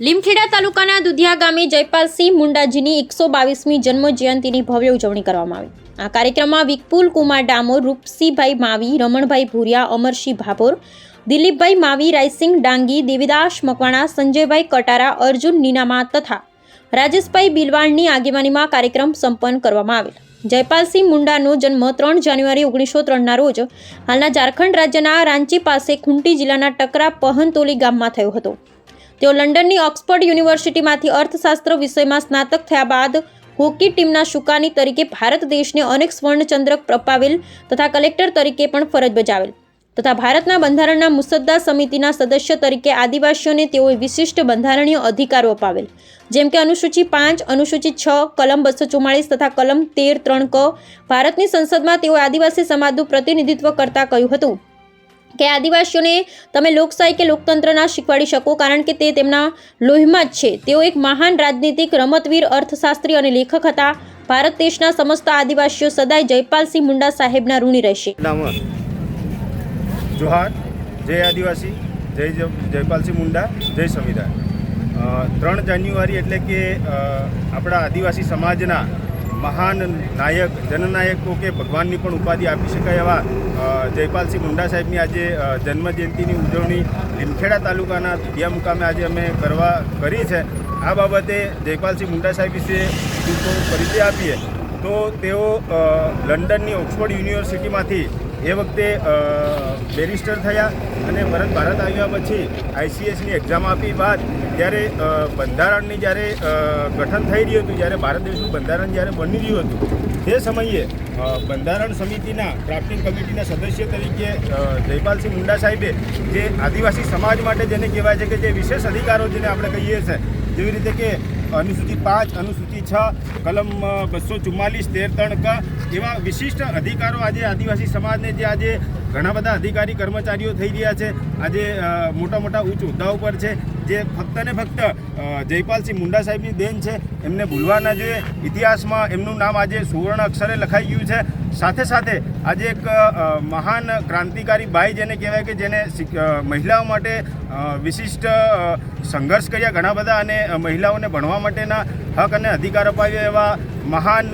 લીમખેડા તાલુકાના દુધિયા ગામે જયપાલસિંહ મુંડાજીની એકસો બાવીસમી જન્મ જયંતિની ભવ્ય ઉજવણી કરવામાં આવી. આ કાર્યક્રમમાં વિપુલ કુમાર ડામોર, રૂપસીભાઈ માવી, રમણભાઈ ભૂરિયા, અમરસિંહ ભાભોર, દિલીપભાઈ માવી રાયસિંગ ડાંગી, દેવીદાસ મકવાણા, સંજયભાઈ કટારા, અર્જુન નીનામા તથા રાજેશભાઈ બિલવાણની આગેવાનીમાં કાર્યક્રમ સંપન્ન કરવામાં આવેલ. જયપાલસિંહ મુંડાનો જન્મ ત્રણ જાન્યુઆરી ઓગણીસો ત્રણના રોજ હાલના ઝારખંડ રાજ્યના રાંચી પાસે ખુંટી જિલ્લાના ટકરા પહનતોલી ગામમાં થયો હતો. તેઓ લંડનની ઓક્સફર્ડ યુનિવર્સિટીમાંથી અર્થશાસ્ત્ર વિષયમાં સ્નાતક થયા બાદ હોકી ટીમના શુકાની તરીકે ભારત દેશને અનેક સ્વર્ણચંદ્રક અપાવેલ તથા કલેક્ટર તરીકે પણ ફરજ બજાવેલ. તથા ભારતના બંધારણના મુસદ્દા સમિતિના સદસ્ય તરીકે આદિવાસીઓને તેઓએ વિશિષ્ટ બંધારણીય અધિકારો અપાવેલ. જેમ કે અનુસૂચિ પાંચ, અનુસૂચિ છ, કલમ બસો ચુમ્માળીસ તથા કલમ તેર, ત્રણ ક ભારતની સંસદમાં તેઓએ આદિવાસી સમાજનું પ્રતિનિધિત્વ કરતા કહ્યું હતું. કે આદિવાસીઓને તમે લોકશાહી કે લોકતંત્ર ના શીખવાડી શકો, કારણ કે તે તેમના લોહીમાં જ છે. તેઓ એક મહાન રાજનીતિક, રમતવીર, અર્થશાસ્ત્રી અને લેખક હતા. ભારત દેશના સમસ્ત આદિવાસીઓ સદાય જયપાલસિંહ મુંડા સાહેબના ઋણી રહેશે. જોહાર, જય આદિવાસી, જય જયપાલસિંહ મુંડા, જય સંવિધાન. ત્રણ જાન્યુઆરી એટલે કે આપણા આદિવાસી સમાજના મહાન નાયક, જનનાયકો કે ભગવાનની પણ ઉપાધિ આપી શકાય એવા જયપાલસિંહ મુંડા સાહેબની આજે જન્મજયંતિની ઉજવણી લીમખેડા તાલુકાના દુધિયા મુકામે આજે અમે કરવા કરી છે. આ બાબતે જયપાલસિંહ મુંડા સાહેબ વિશે જો પરિચય આપીએ? તો તેઓ લંડનની ઓક્સફોર્ડ યુનિવર્સિટીમાંથી એ વખતે બેરિસ્ટર થયા અને પરત ભારત આવ્યા પછી આઈસીએસની એક્ઝામ આપી બાદ જ્યારે બંધારણની જ્યારે ગઠન થઈ રહ્યું હતું, જ્યારે ભારત દેશનું બંધારણ જ્યારે બની રહ્યું હતું, તે સમયે બંધારણ સમિતિના ડ્રાફ્ટિંગ કમિટીના સદસ્ય તરીકે જયપાલસિંહ મુંડા સાહેબે જે આદિવાસી સમાજ માટે જેને કહેવાય છે કે જે વિશેષ અધિકારો જેને આપણે કહીએ છીએ, જેવી રીતે કે અનુસૂચિ પાંચ, અનુસૂચિ છ, કલમ બસો ચુમ્માલીસ, તેર ત્રણ ક, એવા વિશિષ્ટ અધિકારો આજે આદિવાસી સમાજને જે આજે ઘણા બધા અધિકારી કર્મચારીઓ થઈ રહ્યા છે. આજે મોટા મોટા ઉચ્ચ હોદ્દા પર છે. જે ફક્ત ને ફક્ત જયપાલસિંહ મુંડા સાહેબની દેન છે. એમને ભૂલવા ના જોઈએ. ઇતિહાસમાં એમનું નામ આજે સુવર્ણ અક્ષરે લખાઈ ગયું છે. સાથે સાથે આજે એક મહાન ક્રાંતિકારી બાઈ જેને કહેવાય કે જેને મહિલાઓ માટે વિશિષ્ટ સંઘર્ષ કર્યા ઘણા બધા અને મહિલાઓને ભણવા માટેના હક અને અધિકાર અપાવ્યો એવા મહાન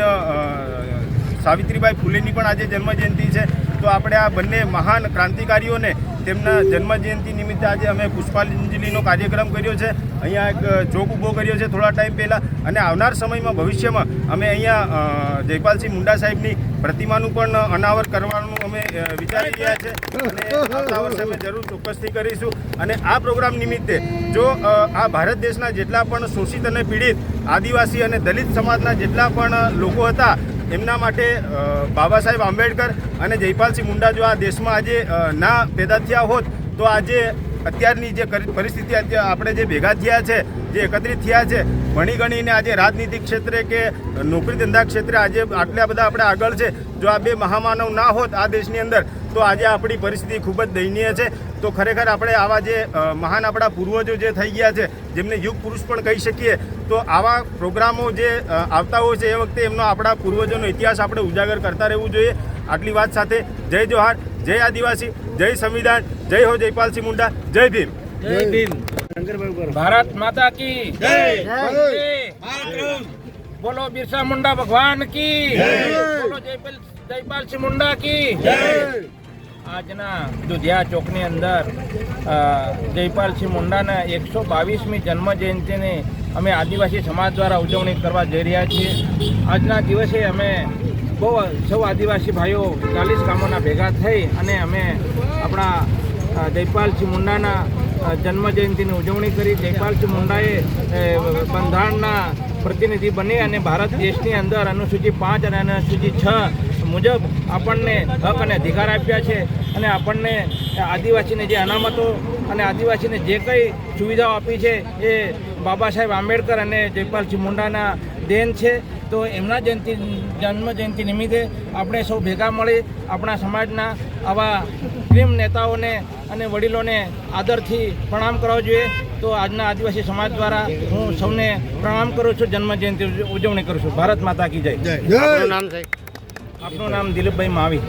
સાવિત્રીબાઈ ફૂલેની પણ આજે જન્મજયંતિ છે. તો આપણે આ બંને મહાન ક્રાંતિકારીઓને તેમના જન્મજયંતિ નિમિત્તે આજે અમે પુષ્પાંજલિનો કાર્યક્રમ કર્યો છે. અહીંયા એક ચોક ઊભો કર્યો છે થોડા ટાઈમ પહેલાં. અને આવનાર સમયમાં ભવિષ્યમાં અમે અહીંયા જયપાલસિંહ મુંડા સાહેબની પ્રતિમાનું પણ અનાવર કરવાનું અમે વિચારી રહ્યા છે. અને આવતા વર્ષે અમે જરૂર ચોક્કસથી કરીશું. અને આ પ્રોગ્રામ નિમિત્તે જો આ ભારત દેશના જેટલા પણ શોષિત અને પીડિત આદિવાસી અને દલિત સમાજના જેટલા પણ લોકો હતા એમના માટે બાબા સાહેબ આંબેડકર અને જયપાલસિંહ મુંડા જો આ દેશમાં આજે ના પેદા થયા હોત, તો આજે અત્યારની જે પરિસ્થિતિ આપણે જે ભેગા થયા છે, જે એકત્રિત થયા છે ભણી ગણીને આજે રાજનીતિ ક્ષેત્રે કે નોકરી ધંધા ક્ષેત્રે આજે આટલા બધા આપણે આગળ છે, જો આ બે મહામાનવ ના હોત આ દેશની અંદર તો આજે આપણી પરિસ્થિતિ ખૂબ જ દયનીય છે. તો ખરેખર આપણે આવા જે મહાન આપણા પૂર્વજો જે થઈ ગયા છે જેમને યુગ પુરુષ પણ કહી શકીએ તો આવા પ્રોગ્રામો જે આવતા હોય છે એ વખતે એમનો આપણા પૂર્વજોનો ઇતિહાસ આપણે ઉજાગર કરતા રહેવું જોઈએ. આટલી વાત સાથે જય જોહાર જય આદિવાસી જય સંવિધાન જય હો જયપાલસિંહ મુંડા જય ભીમ. જય ભીમ. ભારત માતા કી બોલો બિરસા મુંડા ભગવાન કી. બોલો જયપાલ જયપાલસિંહ મુંડા કી. આજના દુધિયા ચોકની અંદર જયપાલસિંહ મુંડાના એકસો બાવીસમી જન્મ જયંતિની અમે આદિવાસી સમાજ દ્વારા ઉજવણી કરવા જઈ રહ્યા છીએ. આજના દિવસે અમે બહુ સૌ આદિવાસી ભાઈઓ ચાલીસ ગામોના ભેગા થઈ અને અમે આપણા જયપાલસિંહ મુંડાના જન્મ જયંતિની ઉજવણી કરી. જયપાલસિંહ મુંડાએ બંધારણના પ્રતિનિધિ બની અને ભારત દેશની અંદર અનુસૂચિ પાંચ અને અનુસૂચિ છ મુજબ આપણને હક અને અધિકાર આપ્યા છે અને આપણને આદિવાસીને જે અનામતો અને આદિવાસીને જે કંઈ સુવિધાઓ આપી છે એ બાબા સાહેબ આંબેડકર અને જયપાલસિંહ મુંડાના દેન છે. તો એમના જયંતિ જન્મ જયંતિ નિમિત્તે આપણે સૌ ભેગા મળી આપણા સમાજના આવા પ્રેમ નેતાઓને અને વડીલોને આદરથી પ્રણામ કરવો જોઈએ. તો આજના આદિવાસી સમાજ દ્વારા હું સૌને પ્રણામ કરું છું. જન્મજયંતિ ઉજવણી કરું છું. ભારત માતા કી જય. નામ સાહેબ આપનું નામ દિલીપભાઈ માવી.